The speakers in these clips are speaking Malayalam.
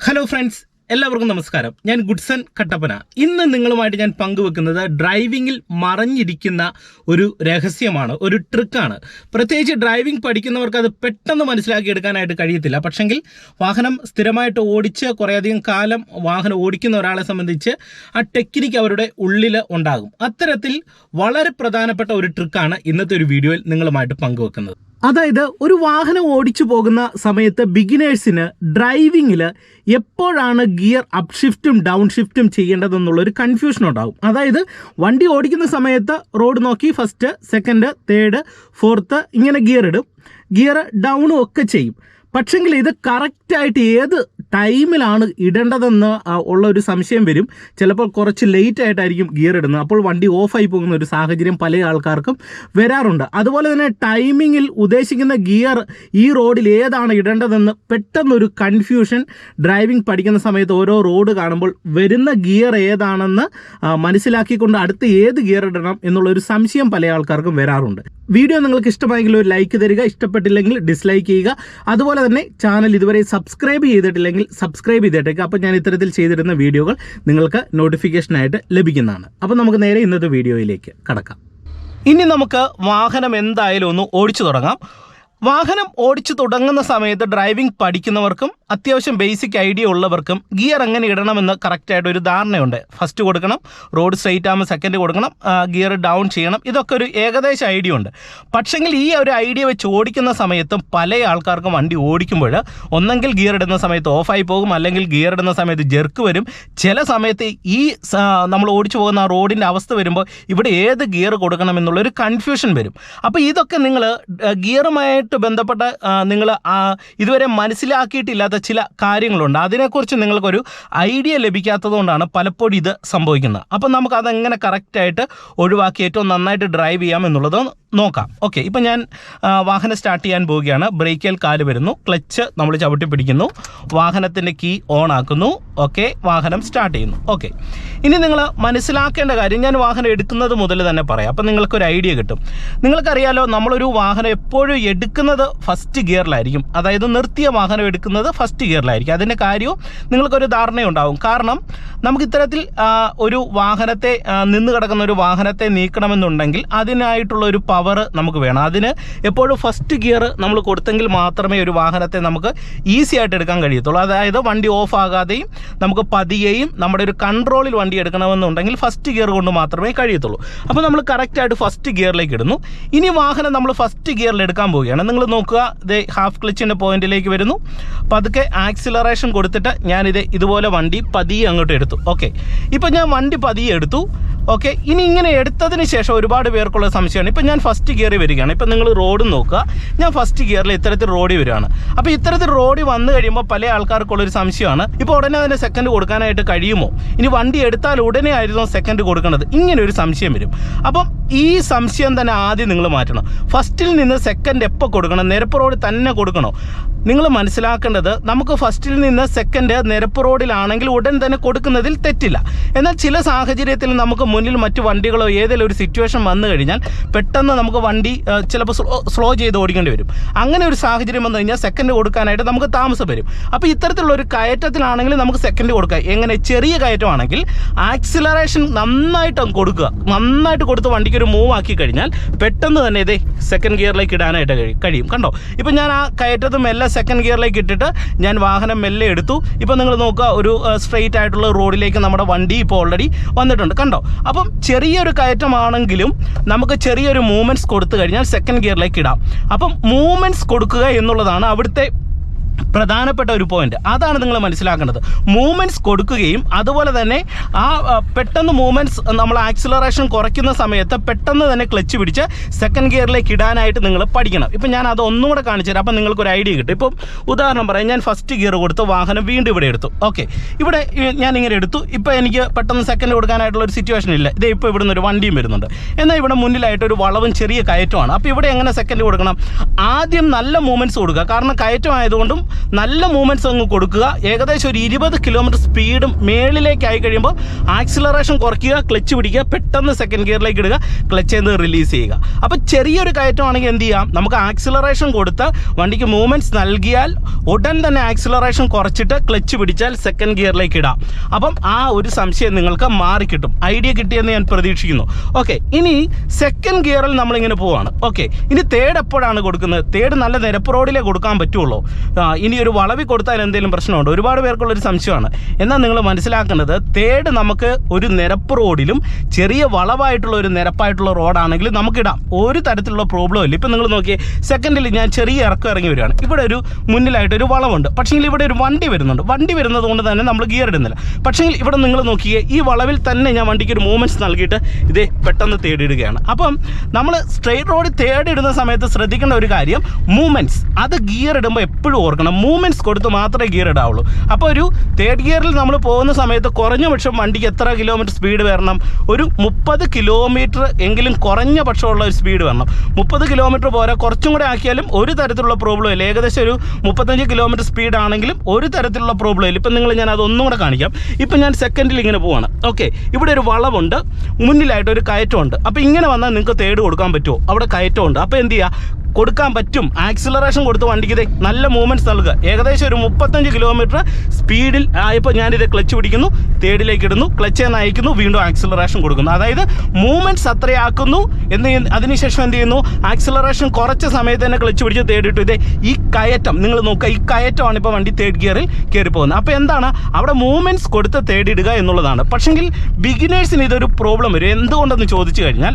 ഹലോ ഫ്രണ്ട്സ് എല്ലാവർക്കും നമസ്കാരം. ഞാൻ ഗുഡ്സൺ കട്ടപ്പന. ഇന്ന് നിങ്ങളുമായിട്ട് ഞാൻ പങ്കുവെക്കുന്നത് ഡ്രൈവിങ്ങിൽ മറഞ്ഞിരിക്കുന്ന ഒരു രഹസ്യമാണ് ഒരു ട്രിക്കാണ്. പ്രത്യേകിച്ച് ഡ്രൈവിംഗ് പഠിക്കുന്നവർക്ക് അത് പെട്ടെന്ന് മനസ്സിലാക്കിയെടുക്കാനായിട്ട് കഴിയത്തില്ല. പക്ഷെങ്കിൽ വാഹനം സ്ഥിരമായിട്ട് ഓടിച്ച് കുറേയധികം കാലം വാഹനം ഓടിക്കുന്ന ഒരാളെ സംബന്ധിച്ച് ആ ടെക്നിക്ക് അവരുടെ ഉള്ളിൽ ഉണ്ടാകും. അത്തരത്തിൽ വളരെ പ്രധാനപ്പെട്ട ഒരു ട്രിക്കാണ് ഇന്നത്തെ ഒരു വീഡിയോയിൽ നിങ്ങളുമായിട്ട് പങ്കുവെക്കുന്നത്. അതായത് ഒരു വാഹനം ഓടിച്ചു പോകുന്ന സമയത്ത് ബിഗിനേഴ്സിന് ഡ്രൈവിങ്ങിൽ എപ്പോഴാണ് ഗിയർ അപ് ഷിഫ്റ്റും ഡൗൺ ഷിഫ്റ്റും ചെയ്യേണ്ടതെന്നുള്ളൊരു കൺഫ്യൂഷൻ ഉണ്ടാകും അതായത് വണ്ടി ഓടിക്കുന്ന സമയത്ത് റോഡ് നോക്കി ഫസ്റ്റ് സെക്കൻഡ് തേർഡ് ഫോർത്ത് ഇങ്ങനെ ഗിയർ ഇടും. ഗിയർ ഡൗണും ഒക്കെ ചെയ്യും. പക്ഷെങ്കിൽ ഇത് കറക്റ്റായിട്ട് ഏത് ടൈമിലാണ് ഇടേണ്ടതെന്ന് ഉള്ള ഒരു സംശയം വരും. ചിലപ്പോൾ കുറച്ച് ലേറ്റ് ആയിട്ടായിരിക്കും ഗിയർ ഇടുന്നത്. അപ്പോൾ വണ്ടി ഓഫായി പോകുന്ന ഒരു സാഹചര്യം പല ആൾക്കാർക്കും വരാറുണ്ട്. അതുപോലെ തന്നെ ടൈമിങ്ങിൽ ഉദ്ദേശിക്കുന്ന ഗിയർ ഈ റോഡിൽ ഏതാണ് ഇടേണ്ടതെന്ന് പെട്ടെന്നൊരു കൺഫ്യൂഷൻ ഡ്രൈവിംഗ് പഠിക്കുന്ന സമയത്ത് ഓരോ റോഡ് കാണുമ്പോൾ വരുന്ന ഗിയർ ഏതാണെന്ന് മനസ്സിലാക്കിക്കൊണ്ട് അടുത്ത് ഏത് ഗിയർ ഇടണം എന്നുള്ളൊരു സംശയം പല ആൾക്കാർക്കും വരാറുണ്ട്. വീഡിയോ നിങ്ങൾക്ക് ഇഷ്ടമായെങ്കിൽ ഒരു ലൈക്ക് തരിക. ഇഷ്ടപ്പെട്ടില്ലെങ്കിൽ ഡിസ്ലൈക്ക് ചെയ്യുക. അതുപോലെ തന്നെ ചാനൽ ഇതുവരെ സബ്സ്ക്രൈബ് ചെയ്തിട്ടില്ലെങ്കിൽ സബ്സ്ക്രൈബ് ചെയ്തിട്ടേക്ക് അപ്പോൾ ഞാൻ ഇത്തരത്തിൽ ചെയ്തിരുന്ന വീഡിയോകൾ നിങ്ങൾക്ക് നോട്ടിഫിക്കേഷനായിട്ട് ലഭിക്കുന്നതാണ്. അപ്പോൾ നമുക്ക് നേരെ ഇന്നത്തെ വീഡിയോയിലേക്ക് കടക്കാം. ഇനി നമുക്ക് വാഹനം എന്തായാലും ഒന്ന് ഓടിച്ചു തുടങ്ങാം. വാഹനം ഓടിച്ചു തുടങ്ങുന്ന സമയത്ത് ഡ്രൈവിംഗ് പഠിക്കുന്നവർക്കും അത്യാവശ്യം ബേസിക് ഐഡിയ ഉള്ളവർക്കും ഗിയർ എങ്ങനെ ഇടണമെന്ന് കറക്റ്റായിട്ട് ഒരു ധാരണയുണ്ട്. ഫസ്റ്റ് കൊടുക്കണം റോഡ് സ്ട്രെയിറ്റ് ആകുമ്പോൾ സെക്കൻഡ് കൊടുക്കണം ഗിയർ ഡൗൺ ചെയ്യണം. ഇതൊക്കെ ഒരു ഏകദേശ ഐഡിയ ഉണ്ട്. പക്ഷെങ്കിൽ ഈ ഒരു ഐഡിയ വെച്ച് ഓടിക്കുന്ന സമയത്തും പല ആൾക്കാർക്കും വണ്ടി ഓടിക്കുമ്പോൾ ഒന്നെങ്കിൽ ഗിയർ ഇടുന്ന സമയത്ത് ഓഫായി പോകും അല്ലെങ്കിൽ ഗിയർ ഇടുന്ന സമയത്ത് ജെർക്ക് വരും. ചില സമയത്ത് ഈ നമ്മൾ ഓടിച്ചു പോകുന്ന ആ റോഡിന്റെ അവസ്ഥ വരുമ്പോൾ ഇവിടെ ഏത് ഗിയർ കൊടുക്കണം എന്നുള്ളൊരു കൺഫ്യൂഷൻ വരും. അപ്പോൾ ഇതൊക്കെ നിങ്ങൾ ഗിയറുമായിട്ട് ബന്ധപ്പെട്ട നിങ്ങൾ ഇതുവരെ മനസ്സിലാക്കിയിട്ടില്ലാത്ത ചില കാര്യങ്ങളുണ്ട്. അതിനെക്കുറിച്ച് നിങ്ങൾക്കൊരു ഐഡിയ ലഭിക്കാത്തതുകൊണ്ടാണ് പലപ്പോഴും ഇത് സംഭവിക്കുന്നത്. അപ്പം നമുക്ക് അതെങ്ങനെ കറക്റ്റായിട്ട് ഒഴിവാക്കി ഏറ്റവും നന്നായിട്ട് ഡ്രൈവ് ചെയ്യാം എന്നുള്ളത് നോക്കാം. ഓക്കെ ഇപ്പം ഞാൻ വാഹനം സ്റ്റാർട്ട് ചെയ്യാൻ പോവുകയാണ്. ബ്രേക്കിൽ കാൽ വരുന്നു. ക്ലച്ച് നമ്മൾ ചവിട്ടി പിടിക്കുന്നു. വാഹനത്തിന്റെ കീ ഓൺ ആക്കുന്നു. ഓക്കെ വാഹനം സ്റ്റാർട്ട് ചെയ്യുന്നു. ഓക്കെ ഇനി നിങ്ങൾ മനസ്സിലാക്കേണ്ട കാര്യം ഞാൻ വാഹനം എടുക്കുന്നത് മുതൽ തന്നെ പറയാം. അപ്പം നിങ്ങൾക്കൊരു ഐഡിയ കിട്ടും. നിങ്ങൾക്കറിയാലോ നമ്മളൊരു വാഹനം എപ്പോഴും എടുക്കുന്നത് ഫസ്റ്റ് ഗിയറിലായിരിക്കും അതായത് നിർത്തിയ വാഹനം എടുക്കുന്നത് ഫസ്റ്റ് ഗിയറിലായിരിക്കും അതിന്റെ കാര്യവും നിങ്ങൾക്കൊരു ധാരണയുണ്ടാവും. കാരണം നമുക്ക് ഇത്തരത്തിൽ ഒരു വാഹനത്തെ നിന്ന് കിടക്കുന്ന ഒരു വാഹനത്തെ നീക്കണമെന്നുണ്ടെങ്കിൽ അതിനായിട്ടുള്ള ഒരു പവർ നമുക്ക് വേണം. അതിന് എപ്പോഴും ഫസ്റ്റ് ഗിയർ നമ്മൾ കൊടുത്തെങ്കിൽ മാത്രമേ ഒരു വാഹനത്തെ നമുക്ക് ഈസി ആയിട്ട് എടുക്കാൻ കഴിയത്തുള്ളൂ. അതായത് വണ്ടി ഓഫ് ആകാതെയും നമുക്ക് പതിയെയും നമ്മുടെ ഒരു കൺട്രോളിൽ വണ്ടി എടുക്കണമെന്നുണ്ടെങ്കിൽ ഫസ്റ്റ് ഗിയർ കൊണ്ട് മാത്രമേ കഴിയത്തുള്ളൂ. അപ്പോൾ നമ്മൾ കറക്റ്റായിട്ട് ഫസ്റ്റ് ഗിയറിലേക്ക് ഇടുന്നു. ഇനി വാഹനം നമ്മൾ ഫസ്റ്റ് ഗിയറിൽ എടുക്കാൻ പോവുകയാണ്. നിങ്ങൾ നോക്കുക ഇത് ഹാഫ് ക്ലിച്ചിന്റെ പോയിന്റിലേക്ക് വരുന്നു. പതുക്കെ ആക്സിലറേഷൻ കൊടുത്തിട്ട് ഞാനിത് ഇതുപോലെ വണ്ടി പതിയെ അങ്ങോട്ട് എടുത്തു. ഓക്കെ ഇപ്പം ഞാൻ വണ്ടി പതിയെ എടുത്തു. ഓക്കെ ഇനി ഇങ്ങനെ എടുത്തതിന് ശേഷം ഒരുപാട് പേർക്കുള്ള സംശയമാണ്. ഇപ്പം ഞാൻ ഫസ്റ്റ് ഗിയറിൽ വരികയാണ്. ഇപ്പം നിങ്ങൾ റോഡ് നോക്കുക. ഞാൻ ഫസ്റ്റ് ഗിയറിൽ ഇത്തരത്തിൽ റോഡിൽ വരികയാണ്. അപ്പോൾ ഇത്തരത്തിൽ റോഡിൽ വന്നു കഴിയുമ്പോൾ പല ആൾക്കാർക്കുള്ളൊരു സംശയമാണ്. ഇപ്പോൾ ഉടനെ അതിന് സെക്കൻഡ് കൊടുക്കാനായിട്ട് കഴിയുമോ? ഇനി വണ്ടി എടുത്താൽ ഉടനെ ആയിരുന്നു സെക്കൻഡ് കൊടുക്കുന്നത്. ഇങ്ങനെ ഒരു സംശയം വരും. അപ്പം ഈ സംശയം തന്നെ ആദ്യം നിങ്ങൾ മാറ്റണം. ഫസ്റ്റിൽ നിന്ന് സെക്കൻഡ് എപ്പോൾ കൊടുക്കണം? നിരപ്പ് റോഡിൽ തന്നെ കൊടുക്കണോ? നിങ്ങൾ മനസ്സിലാക്കേണ്ടത് നമുക്ക് ഫസ്റ്റിൽ നിന്ന് സെക്കൻഡ് നിരപ്പ് റോഡിലാണെങ്കിൽ ഉടൻ തന്നെ കൊടുക്കുന്നതിൽ തെറ്റില്ല. എന്നാൽ ചില സാഹചര്യത്തിൽ നമുക്ക് മുന്നിൽ മറ്റു വണ്ടികളോ ഏതെങ്കിലും ഒരു സിറ്റുവേഷൻ വന്നു കഴിഞ്ഞാൽ പെട്ടെന്ന് നമുക്ക് വണ്ടി ചിലപ്പോൾ സ്ലോ സ്ലോ ചെയ്ത് ഓടിക്കേണ്ടി വരും. അങ്ങനെ ഒരു സാഹചര്യം വന്നു കഴിഞ്ഞാൽ സെക്കൻഡ് കൊടുക്കാനായിട്ട് നമുക്ക് താമസം വരും. അപ്പോൾ ഇത്തരത്തിലുള്ള ഒരു കയറ്റത്തിലാണെങ്കിൽ നമുക്ക് സെക്കൻഡ് കൊടുക്കാം. എങ്ങനെ? ചെറിയ കയറ്റമാണെങ്കിൽ ആക്സിലറേഷൻ നന്നായിട്ട് കൊടുക്കുക. നന്നായിട്ട് കൊടുത്ത് വണ്ടിക്ക് ഒരു മൂവ് ആക്കി കഴിഞ്ഞാൽ പെട്ടെന്ന് തന്നെ ഇത് സെക്കൻഡ് ഗിയറിലേക്ക് ഇടാനായിട്ട് കഴിയും. കണ്ടോ? ഇപ്പം ഞാൻ ആ കയറ്റത്ത് മെല്ലെ സെക്കൻഡ് ഗിയറിലേക്ക് ഇട്ടിട്ട് ഞാൻ വാഹനം മെല്ലെ എടുത്തു. ഇപ്പം നിങ്ങൾ നോക്കുക ഒരു സ്ട്രെയിറ്റ് ആയിട്ടുള്ള റോഡിലേക്ക് നമ്മുടെ വണ്ടി ഇപ്പോൾ ഓൾറെഡി വന്നിട്ടുണ്ട്. കണ്ടോ? അപ്പം ചെറിയൊരു കയറ്റമാണെങ്കിലും നമുക്ക് ചെറിയൊരു മൂവ്മെന്റ്സ് കൊടുത്തു കഴിഞ്ഞാൽ സെക്കൻഡ് ഗിയറിലേക്ക് ഇടാം. അപ്പം മൂവ്മെന്റ്സ് കൊടുക്കുക എന്നുള്ളതാണ് അവിടുത്തെ പ്രധാനപ്പെട്ട ഒരു പോയിന്റ് അതാണ് നിങ്ങൾ മനസ്സിലാക്കേണ്ടത്. മൂവ്മെന്റ്സ് കൊടുക്കുകയും അതുപോലെ തന്നെ ആ പെട്ടെന്ന് മൂവ്മെന്റ്സ് നമ്മൾ ആക്സിലറേഷൻ കുറയ്ക്കുന്ന സമയത്ത് പെട്ടെന്ന് തന്നെ ക്ലച്ച് പിടിച്ച് സെക്കൻഡ് ഗിയറിലേക്ക് ഇടാനായിട്ട് നിങ്ങൾ പഠിക്കണം. ഇപ്പം ഞാൻ അത് ഒന്നും കൂടെ കാണിച്ചു തരാം. അപ്പം നിങ്ങൾക്കൊരു ഐഡിയ കിട്ടും. ഇപ്പം ഉദാഹരണം പറയാം. ഞാൻ ഫസ്റ്റ് ഗിയർ കൊടുത്ത് വാഹനം വീണ്ടും ഇവിടെ എടുത്തു. ഓക്കെ ഇവിടെ ഞാൻ ഇങ്ങനെ എടുത്തു. ഇപ്പോൾ എനിക്ക് പെട്ടെന്ന് സെക്കൻഡ് കൊടുക്കാനായിട്ടുള്ള ഒരു സിറ്റുവേഷൻ ഇല്ല. ഇതേ ഇപ്പോൾ ഇവിടുന്ന് ഒരു വണ്ടിയും വരുന്നുണ്ട്. എന്നാൽ ഇവിടെ മുന്നിലായിട്ട് ഒരു വളവും ചെറിയ കയറ്റമാണ്. അപ്പോൾ ഇവിടെ എങ്ങനെ സെക്കൻഡ് കൊടുക്കണം? ആദ്യം നല്ല മൂവ്മെന്റ്സ് കൊടുക്കുക. കാരണം കയറ്റം ആയതുകൊണ്ടും നല്ല മൂവ്മെന്റ്സ് അങ്ങ് കൊടുക്കുക. ഏകദേശം ഒരു ഇരുപത് കിലോമീറ്റർ സ്പീഡും മേളിലേക്കായി കഴിയുമ്പോൾ ആക്സിലറേഷൻ കുറയ്ക്കുക ക്ലച്ച് പിടിക്കുക പെട്ടെന്ന് സെക്കൻഡ് ഗിയറിലേക്ക് ഇടുക ക്ലച്ച് എന്ന് റിലീസ് ചെയ്യുക. അപ്പോൾ ചെറിയൊരു കയറ്റമാണെങ്കിൽ എന്ത് ചെയ്യാം? നമുക്ക് ആക്സിലറേഷൻ കൊടുത്ത് വണ്ടിക്ക് മൂവ്മെന്റ്സ് നൽകിയാൽ ഉടൻ തന്നെ ആക്സിലറേഷൻ കുറച്ചിട്ട് ക്ലച്ച് പിടിച്ചാൽ സെക്കൻഡ് ഗിയറിലേക്ക് ഇടാം. അപ്പം ആ ഒരു സംശയം നിങ്ങൾക്ക് മാറിക്കിട്ടും. ഐഡിയ കിട്ടിയെന്ന് ഞാൻ പ്രതീക്ഷിക്കുന്നു. ഓക്കെ ഇനി സെക്കൻഡ് ഗിയറിൽ നമ്മളിങ്ങനെ പോവാണ്. ഓക്കെ ഇനി തേർഡ് എപ്പോഴാണ് കൊടുക്കുന്നത്? തേർഡ് നല്ല നിരപ്പ് റോഡിലേ കൊടുക്കാൻ പറ്റുള്ളൂ. ആ, ഇനി ഒരു വളവിൽ കൊടുത്താൽ എന്തെങ്കിലും പ്രശ്നമുണ്ടോ? ഒരുപാട് പേർക്കുള്ളൊരു സംശയമാണ്. എന്നാൽ നിങ്ങൾ മനസ്സിലാക്കേണ്ടത് തേർഡ് നമുക്ക് ഒരു നിരപ്പ് റോഡിലും ചെറിയ വളവായിട്ടുള്ള ഒരു നിരപ്പായിട്ടുള്ള റോഡാണെങ്കിൽ നമുക്കിടാം. ഒരു തരത്തിലുള്ള പ്രോബ്ലം ഇല്ല. ഇപ്പം നിങ്ങൾ നോക്കിയേ സെക്കൻഡിൽ ഞാൻ ചെറിയ ഇറക്കം ഇറങ്ങി വരികയാണ്. ഇവിടെ ഒരു മുന്നിലായിട്ട് ഒരു വളവുണ്ട്. പക്ഷേ ഇവിടെ ഒരു വണ്ടി വരുന്നുണ്ട്. വണ്ടി വരുന്നത് കൊണ്ട് തന്നെ നമ്മൾ ഗിയർ ഇടുന്നില്ല. പക്ഷേ ഇവിടെ നിങ്ങൾ നോക്കിയേ ഈ വളവിൽ തന്നെ ഞാൻ വണ്ടിക്ക് ഒരു മൂവ്മെന്റ്സ് നൽകിയിട്ട് ഇതേ പെട്ടെന്ന് തേടിയിടുകയാണ്. അപ്പം നമ്മൾ സ്ട്രെയിറ്റ് റോഡ് തേടിയിടുന്ന സമയത്ത് ശ്രദ്ധിക്കേണ്ട ഒരു കാര്യം മൂവ്മെന്റ്സ് അത് ഗിയർ ഇടുമ്പോൾ എപ്പോഴും ഓർക്കണം. മൂവ്മെന്റ്സ് കൊടുത്ത് മാത്രമേ ഗിയർ ഇടാവുള്ളൂ. അപ്പോൾ ഒരു തേർഡ് ഗിയറിൽ നമ്മൾ പോകുന്ന സമയത്ത് കുറഞ്ഞ പക്ഷം വണ്ടിക്ക് എത്ര കിലോമീറ്റർ സ്പീഡ് വരണം? ഒരു മുപ്പത് കിലോമീറ്റർ എങ്കിലും കുറഞ്ഞ പക്ഷമുള്ള ഒരു സ്പീഡ് വരണം. മുപ്പത് കിലോമീറ്റർ പോരാ കുറച്ചും കൂടെ ആക്കിയാലും ഒരു തരത്തിലുള്ള പ്രോബ്ലം ഇല്ല. ഏകദേശം ഒരു മുപ്പത്തഞ്ച് കിലോമീറ്റർ സ്പീഡ് ആണെങ്കിലും ഒരു തരത്തിലുള്ള പ്രോബ്ലം ഇല്ല. ഇപ്പം നിങ്ങൾ ഞാൻ അതൊന്നും കൂടെ കാണിക്കാം. ഇപ്പം ഞാൻ സെക്കൻഡിൽ ഇങ്ങനെ പോവാണ്. ഓക്കെ ഇവിടെ ഒരു വളവുണ്ട്. മുന്നിലായിട്ട് ഒരു കയറ്റമുണ്ട്. അപ്പോൾ ഇങ്ങനെ വന്നാൽ നിങ്ങൾക്ക് തേട് കൊടുക്കാൻ പറ്റുമോ? അവിടെ കയറ്റമുണ്ട്. അപ്പോൾ എന്ത് ചെയ്യുക കൊടുക്കാൻ പറ്റും. ആക്സിലറേഷൻ കൊടുത്ത് വണ്ടിക്ക് നല്ല മൂവ്മെന്റ്സ് നൽകുക. ഏകദേശം ഒരു മുപ്പത്തഞ്ച് കിലോമീറ്റർ സ്പീഡിൽ ആയപ്പോൾ ഞാനിത് ക്ലച്ച് പിടിക്കുന്നു തേടിലേക്ക് ഇടുന്നു ക്ലച്ച് എന്ന് അയക്കുന്നു വീണ്ടും ആക്സിലറേഷൻ കൊടുക്കുന്നു. അതായത് മൂവ്മെന്റ്സ് അത്രയാക്കുന്നു. എന്ന് അതിനുശേഷം എന്ത് ചെയ്യുന്നു? ആക്സിലറേഷൻ കുറച്ച് സമയത്ത് തന്നെ ക്ലച്ച് പിടിച്ച് തേടിയിട്ടു ഇതേ ഈ കയറ്റം നിങ്ങൾ നോക്കുക ഈ കയറ്റമാണ് ഇപ്പോൾ വണ്ടി തേർഡ് ഗിയറിൽ കയറി പോകുന്നത്. അപ്പോൾ എന്താണ്? അവിടെ മൂവ്മെന്റ്സ് കൊടുത്ത് തേടിയിടുക എന്നുള്ളതാണ്. പക്ഷെങ്കിൽ ബിഗിനേഴ്സിന് ഇതൊരു പ്രോബ്ലം വരും. എന്തുകൊണ്ടെന്ന് ചോദിച്ചു കഴിഞ്ഞാൽ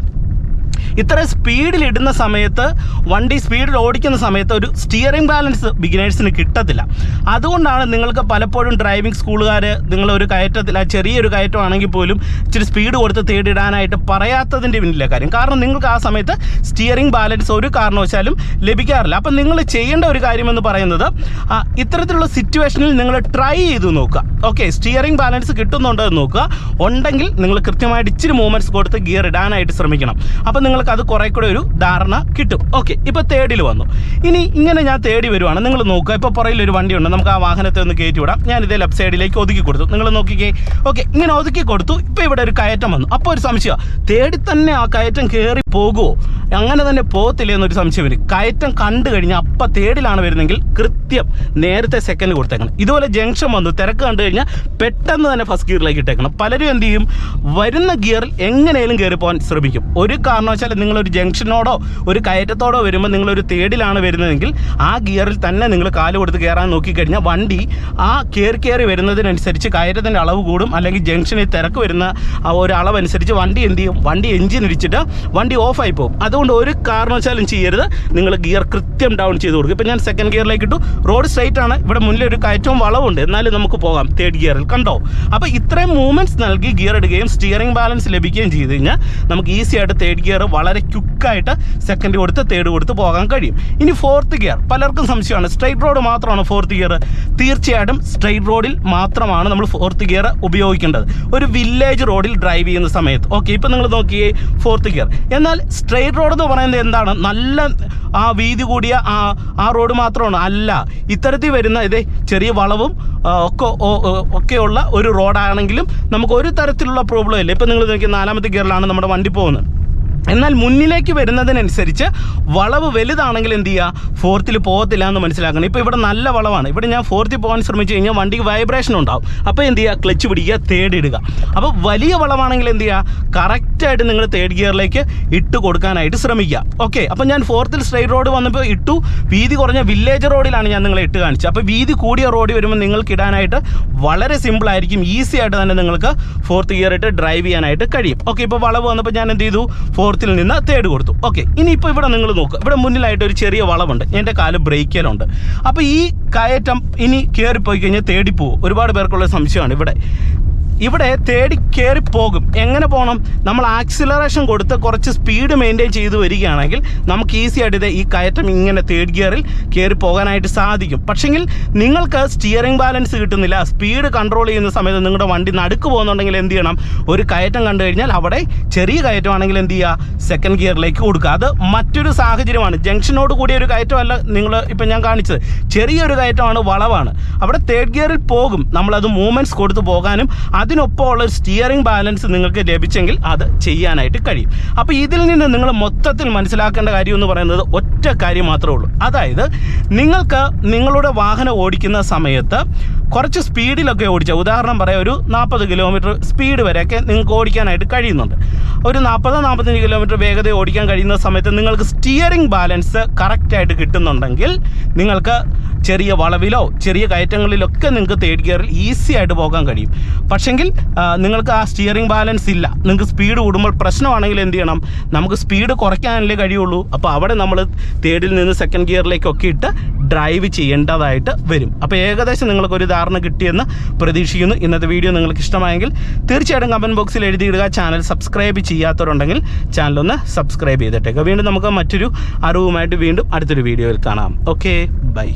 ഇത്ര സ്പീഡിൽ ഇടുന്ന സമയത്ത് വണ്ടി സ്പീഡിൽ ഓടിക്കുന്ന സമയത്ത് ഒരു സ്റ്റിയറിംഗ് ബാലൻസ് ബിഗിനേഴ്സിന് കിട്ടത്തില്ല. അതുകൊണ്ടാണ് നിങ്ങൾക്ക് പലപ്പോഴും ഡ്രൈവിംഗ് സ്കൂളുകാർ നിങ്ങളൊരു കയറ്റത്തിൽ ആ ചെറിയൊരു കയറ്റമാണെങ്കിൽ പോലും ഇച്ചിരി സ്പീഡ് കൊടുത്ത് തേടിയിടാനായിട്ട് പറയാത്തതിന്റെ പിന്നിലെ കാര്യം. കാരണം നിങ്ങൾക്ക് ആ സമയത്ത് സ്റ്റിയറിംഗ് ബാലൻസ് ഒരു കാരണവശാലും ലഭിക്കാറില്ല. അപ്പം നിങ്ങൾ ചെയ്യേണ്ട ഒരു കാര്യമെന്ന് പറയുന്നത് ഇത്തരത്തിലുള്ള സിറ്റുവേഷനിൽ നിങ്ങൾ ട്രൈ ചെയ്ത് നോക്കുക. ഓക്കെ സ്റ്റിയറിംഗ് ബാലൻസ് കിട്ടുന്നുണ്ടോ എന്ന് നോക്കുക. ഉണ്ടെങ്കിൽ നിങ്ങൾ കൃത്യമായിട്ട് ഇച്ചിരി മൂവ്മെന്റ്സ് കൊടുത്ത് ഗിയർ ഇടാനായിട്ട് ശ്രമിക്കണം. അപ്പം നിങ്ങൾക്ക് അത് കുറേ കൂടെ ഒരു ധാരണ കിട്ടും. ഓക്കെ ഇപ്പോൾ തേർഡിൽ വന്നു. ഇനി ഇങ്ങനെ ഞാൻ തേടി വരുവാണ്. നിങ്ങൾ നോക്കുക. ഇപ്പോൾ പുറയിൽ ഒരു വണ്ടിയുണ്ട് നമുക്ക് ആ വാഹനത്തെ ഒന്ന് കയറ്റി വിടാം. ഞാൻ ഇതേ ലെഫ്റ്റ് സൈഡിലേക്ക് ഒതുക്കി കൊടുത്തു. നിങ്ങൾ നോക്കിക്കേ. ഓക്കെ ഇങ്ങനെ ഒതുക്കി കൊടുത്തു. ഇപ്പോൾ ഇവിടെ ഒരു കയറ്റം വന്നു. അപ്പോൾ ഒരു സംശയം തേടി തന്നെ ആ കയറ്റം കയറി പോകുമോ അങ്ങനെ തന്നെ പോകത്തില്ലേ എന്നൊരു സംശയം വരും. കയറ്റം കണ്ടു കഴിഞ്ഞാൽ അപ്പം തേടിലാണ് വരുന്നെങ്കിൽ കൃത്യം നേരത്തെ സെക്കൻഡ് കൊടുത്തേക്കണം. ഇതുപോലെ ജംഗ്ഷൻ വന്നു തിരക്ക് കണ്ടു കഴിഞ്ഞാൽ പെട്ടെന്ന് തന്നെ ഫസ്റ്റ് ഗിയറിലേക്ക് ഇട്ടേക്കണം. പലരും എന്ത് ചെയ്യും? വരുന്ന ഗിയറിൽ എങ്ങനെയും കയറി പോകാൻ ശ്രമിക്കും. ഒരു കാരണവശാലും നിങ്ങളൊരു ജംഗ്ഷനോടോ ഒരു കയറ്റത്തോടോ വരുമ്പോൾ നിങ്ങളൊരു തേടിലാണ് വരുന്നതെങ്കിൽ ആ ഗിയറിൽ തന്നെ നിങ്ങൾ കാൽ കൊടുത്ത് കയറാൻ നോക്കിക്കഴിഞ്ഞാൽ വണ്ടി ആ കയറി കയറി വരുന്നതിനനുസരിച്ച് കയറ്റത്തിന്റെ അളവ് കൂടും. അല്ലെങ്കിൽ ജംഗ്ഷനിൽ തിരക്ക് വരുന്ന ഒരു അളവനുസരിച്ച് വണ്ടി എന്ത് ചെയ്യും? വണ്ടി എഞ്ചിൻ ഇടിച്ചിട്ട് വണ്ടി ഓഫായി പോകും. അതുകൊണ്ട് ഒരു കാരണവശാലും ചെയ്യരുത്. നിങ്ങൾ ഗിയർ കൃത്യം ഡൗൺ ചെയ്ത് കൊടുക്കും ഇപ്പം ഞാൻ സെക്കൻഡ് ഗിയറിലേക്ക് ഇട്ടു. റോഡ് സ്ട്രൈറ്റ് ആണ്. ഇവിടെ മുന്നിൽ ഒരു കയറ്റവും വളവുണ്ട് എന്നാലും നമുക്ക് പോകാം. തേർഡ് ഗിയറിൽ കണ്ടോ? അപ്പോൾ ഇത്രയും മൂവ്മെന്റ്സ് നൽകി ഗിയർ ഇടുകയും സ്റ്റിയറിംഗ് ബാലൻസ് ലഭിക്കുകയും ചെയ്ത് കഴിഞ്ഞാൽ നമുക്ക് ഈസി ആയിട്ട് തേർഡ് ഗിയർ വളരെ ക്യുക്കായിട്ട് സെക്കൻഡ് കൊടുത്ത് തേർഡ് കൊടുത്ത് പോകാൻ കഴിയും. ഇനി ഫോർത്ത് ഗിയർ പലർക്കും സംശയമാണ്. സ്ട്രൈറ്റ് റോഡ് മാത്രമാണ് ഫോർത്ത് ഗിയർ തീർച്ചയായിട്ടും സ്ട്രൈറ്റ് റോഡിൽ മാത്രമാണ് നമ്മൾ ഫോർത്ത് ഗിയർ ഉപയോഗിക്കേണ്ടത്. ഒരു വില്ലേജ് റോഡിൽ ഡ്രൈവ് ചെയ്യുന്ന സമയത്ത്. ഓക്കെ ഇപ്പം നിങ്ങൾ നോക്കിയേ ഫോർത്ത് ഗിയർ എന്നാൽ സ്ട്രൈറ്റ് റോഡ് എന്ന് പറയുന്നത് എന്താണ്? നല്ല ആ വീതി കൂടിയ ആ ആ റോഡ് മാത്രമാണ്. അല്ല ഇത്തരത്തിൽ വരുന്ന ഇതേ ചെറിയ വളവും ഒക്കെ ഒക്കെയുള്ള ഒരു റോഡാണെങ്കിലും നമുക്ക് ഒരു തരത്തിലുള്ള പ്രോബ്ലം ഇല്ല. ഇപ്പം നിങ്ങൾ നോക്കിയ നാലാമത്തെ ഗിയറിലാണ് നമ്മുടെ വണ്ടി പോകുന്നത്. എന്നാൽ മുന്നിലേക്ക് വരുന്നതിനനുസരിച്ച് വളവ് വലുതാണെങ്കിൽ എന്ത് ചെയ്യുക ഫോർത്തിൽ പോകത്തില്ല എന്ന് മനസ്സിലാക്കണം. ഇപ്പോൾ ഇവിടെ നല്ല വളവാണ്. ഇവിടെ ഞാൻ ഫോർത്തിൽ പോകാൻ ശ്രമിച്ചു കഴിഞ്ഞാൽ വണ്ടിക്ക് വൈബ്രേഷൻ ഉണ്ടാവും. അപ്പോൾ എന്ത് ചെയ്യുക ക്ലച്ച് പിടിക്കുക തേടിയിടുക അപ്പോൾ വലിയ വളവാണെങ്കിൽ എന്ത് ചെയ്യുക കറക്റ്റായിട്ട് നിങ്ങൾ തേർഡ് ഗിയറിലേക്ക് ഇട്ട് കൊടുക്കാനായിട്ട് ശ്രമിക്കുക. ഓക്കെ അപ്പോൾ ഞാൻ ഫോർത്തിൽ സ്ട്രൈറ്റ് റോഡ് വന്നപ്പോൾ ഇട്ടു. വീതി കുറഞ്ഞ വില്ലേജ് റോഡിലാണ് ഞാൻ നിങ്ങളെ ഇട്ട് കാണിച്ചത്. അപ്പോൾ വീതി കൂടിയ റോഡിൽ വരുമ്പോൾ നിങ്ങൾക്ക് ഇടാനായിട്ട് വളരെ സിമ്പിളായിരിക്കും ഈസി ആയിട്ട് തന്നെ നിങ്ങൾക്ക് ഫോർത്ത് ഗിയർ ഇട്ട് ഡ്രൈവ് ചെയ്യാനായിട്ട് കഴിയും. ഓക്കെ ഇപ്പോൾ വളവ് വന്നപ്പോൾ ഞാൻ എന്ത് ചെയ്തു? ഫോർത്തിൽ നിന്ന് തേർഡ് കൊടുത്തു. ഓക്കെ ഇനിയിപ്പോൾ ഇവിടെ നിങ്ങൾ നോക്കുക ഇവിടെ മുന്നിലായിട്ട് ഒരു ചെറിയ വളവുണ്ട്. എന്റെ കാൽ ബ്രേക്കിലുണ്ട് അപ്പോൾ ഈ കയറ്റം ഇനി കയറിപ്പോയി കഴിഞ്ഞാൽ തേടി ഒരുപാട് പേർക്കുള്ള സംശയമാണ് ഇവിടെ. ഇവിടെ തേടി കയറി പോകും. എങ്ങനെ പോകണം നമ്മൾ ആക്സിലറേഷൻ കൊടുത്ത് കുറച്ച് സ്പീഡ് മെയിന്റെയിൻ ചെയ്ത് വരികയാണെങ്കിൽ നമുക്ക് ഈസി ആയിട്ട് ഇത് ഈ കയറ്റം ഇങ്ങനെ തേർഡ് ഗിയറിൽ കയറി പോകാനായിട്ട് സാധിക്കും. പക്ഷെങ്കിൽ നിങ്ങൾക്ക് സ്റ്റിയറിംഗ് ബാലൻസ് കിട്ടുന്നില്ല. സ്പീഡ് കൺട്രോൾ ചെയ്യുന്ന സമയത്ത് നിങ്ങളുടെ വണ്ടി നടുക്ക് പോകുന്നുണ്ടെങ്കിൽ എന്ത് ചെയ്യണം? ഒരു കയറ്റം കണ്ടു കഴിഞ്ഞാൽ അവിടെ ചെറിയ കയറ്റമാണെങ്കിൽ എന്ത് ചെയ്യുക? സെക്കൻഡ് ഗിയറിലേക്ക് കൊടുക്കുക. അത് മറ്റൊരു സാഹചര്യമാണ്. ജംഗ്ഷനോട് കൂടിയ ഒരു കയറ്റമല്ല നിങ്ങൾ ഇപ്പം ഞാൻ കാണിച്ചത്. ചെറിയൊരു കയറ്റമാണ് വളവാണ്. അവിടെ തേർഡ് ഗിയറിൽ പോകും. നമ്മളത് മൂവ്മെന്റ്സ് കൊടുത്ത് പോകാനും അതിനൊപ്പമുള്ള സ്റ്റിയറിംഗ് ബാലൻസ് നിങ്ങൾക്ക് ലഭിച്ചെങ്കിൽ അത് ചെയ്യാനായിട്ട് കഴിയും. അപ്പോൾ ഇതിൽ നിന്ന് നിങ്ങൾ മൊത്തത്തിൽ മനസ്സിലാക്കേണ്ട കാര്യം എന്ന് പറയുന്നത് ഒറ്റ കാര്യം മാത്രമേ ഉള്ളൂ. അതായത് നിങ്ങൾക്ക് നിങ്ങളുടെ വാഹനം ഓടിക്കുന്ന സമയത്ത് കുറച്ച് സ്പീഡിലൊക്കെ ഓടിച്ച ഉദാഹരണം പറയാം ഒരു നാൽപ്പത് കിലോമീറ്റർ സ്പീഡ് വരെയൊക്കെ നിങ്ങൾക്ക് ഓടിക്കാനായിട്ട് കഴിയുന്നുണ്ട്. ഒരു നാൽപ്പത് നാൽപ്പത്തഞ്ച് കിലോമീറ്റർ വേഗത ഓടിക്കാൻ കഴിയുന്ന സമയത്ത് നിങ്ങൾക്ക് സ്റ്റിയറിംഗ് ബാലൻസ് കറക്റ്റായിട്ട് കിട്ടുന്നുണ്ടെങ്കിൽ നിങ്ങൾക്ക് ചെറിയ വളവിലോ ചെറിയ കയറ്റങ്ങളിലൊക്കെ നിങ്ങൾക്ക് തേർഡ് ഗിയറിൽ ഈസി ആയിട്ട് പോകാൻ കഴിയും. പക്ഷെങ്കിൽ നിങ്ങൾക്ക് ആ സ്റ്റിയറിംഗ് ബാലൻസ് ഇല്ല. നിങ്ങൾക്ക് സ്പീഡ് കൂടുമ്പോൾ പ്രശ്നമാണെങ്കിൽ എന്ത് ചെയ്യണം? നമുക്ക് സ്പീഡ് കുറയ്ക്കാനല്ലേ കഴിയുള്ളൂ. അപ്പോൾ അവിടെ നമ്മൾ തേർഡിൽ നിന്ന് സെക്കൻഡ് ഗിയറിലേക്കൊക്കെ ഇട്ട് ഡ്രൈവ് ചെയ്യേണ്ടതായിട്ട് വരും. അപ്പോൾ ഏകദേശം നിങ്ങൾക്ക് ഒരു ധാരണ കിട്ടിയെന്ന് പ്രതീക്ഷിക്കുന്നു. ഇന്നത്തെ വീഡിയോ നിങ്ങൾക്ക് ഇഷ്ടമായെങ്കിൽ തീർച്ചയായിട്ടും കമന്റ് ബോക്സിൽ എഴുതിയിടുക. ചാനൽ സബ്സ്ക്രൈബ് ചെയ്യാത്തവരുണ്ടെങ്കിൽ ചാനലൊന്ന് സബ്സ്ക്രൈബ് ചെയ്തിട്ടേക്കുക വീണ്ടും നമുക്ക് മറ്റൊരു അറിവുമായിട്ട് വീണ്ടും അടുത്തൊരു വീഡിയോയിൽ കാണാം. Okay bye